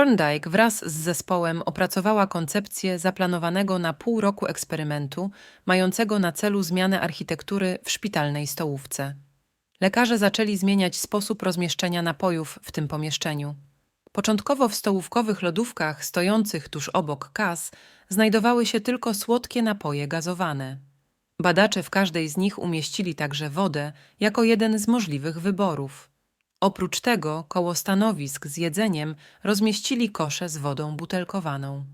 Thorndike wraz z zespołem opracowała koncepcję zaplanowanego na pół roku eksperymentu, mającego na celu zmianę architektury w szpitalnej stołówce. Lekarze zaczęli zmieniać sposób rozmieszczenia napojów w tym pomieszczeniu. Początkowo w stołówkowych lodówkach stojących tuż obok kas znajdowały się tylko słodkie napoje gazowane. Badacze w każdej z nich umieścili także wodę jako jeden z możliwych wyborów. Oprócz tego, koło stanowisk z jedzeniem rozmieścili kosze z wodą butelkowaną.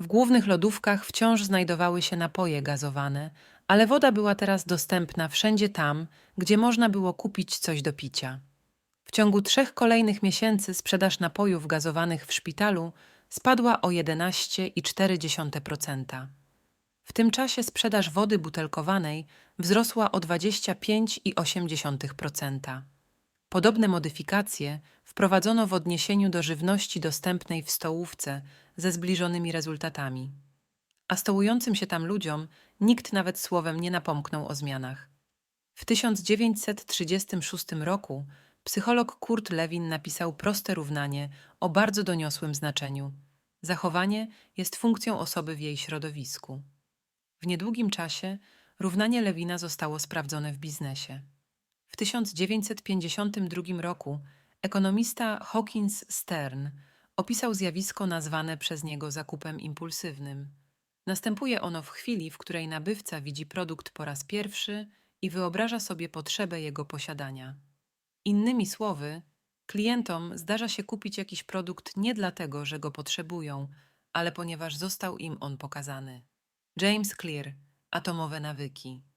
W głównych lodówkach wciąż znajdowały się napoje gazowane, ale woda była teraz dostępna wszędzie tam, gdzie można było kupić coś do picia. W ciągu trzech kolejnych miesięcy sprzedaż napojów gazowanych w szpitalu spadła o 11,4%. W tym czasie sprzedaż wody butelkowanej wzrosła o 25,8%. Podobne modyfikacje wprowadzono w odniesieniu do żywności dostępnej w stołówce ze zbliżonymi rezultatami. A stołującym się tam ludziom nikt nawet słowem nie napomknął o zmianach. W 1936 roku psycholog Kurt Lewin napisał proste równanie o bardzo doniosłym znaczeniu. Zachowanie jest funkcją osoby w jej środowisku. W niedługim czasie równanie Lewina zostało sprawdzone w biznesie. W 1952 roku ekonomista Hawkins Stern opisał zjawisko nazwane przez niego zakupem impulsywnym. Następuje ono w chwili, w której nabywca widzi produkt po raz pierwszy i wyobraża sobie potrzebę jego posiadania. Innymi słowy, klientom zdarza się kupić jakiś produkt nie dlatego, że go potrzebują, ale ponieważ został im on pokazany. James Clear, Atomowe nawyki.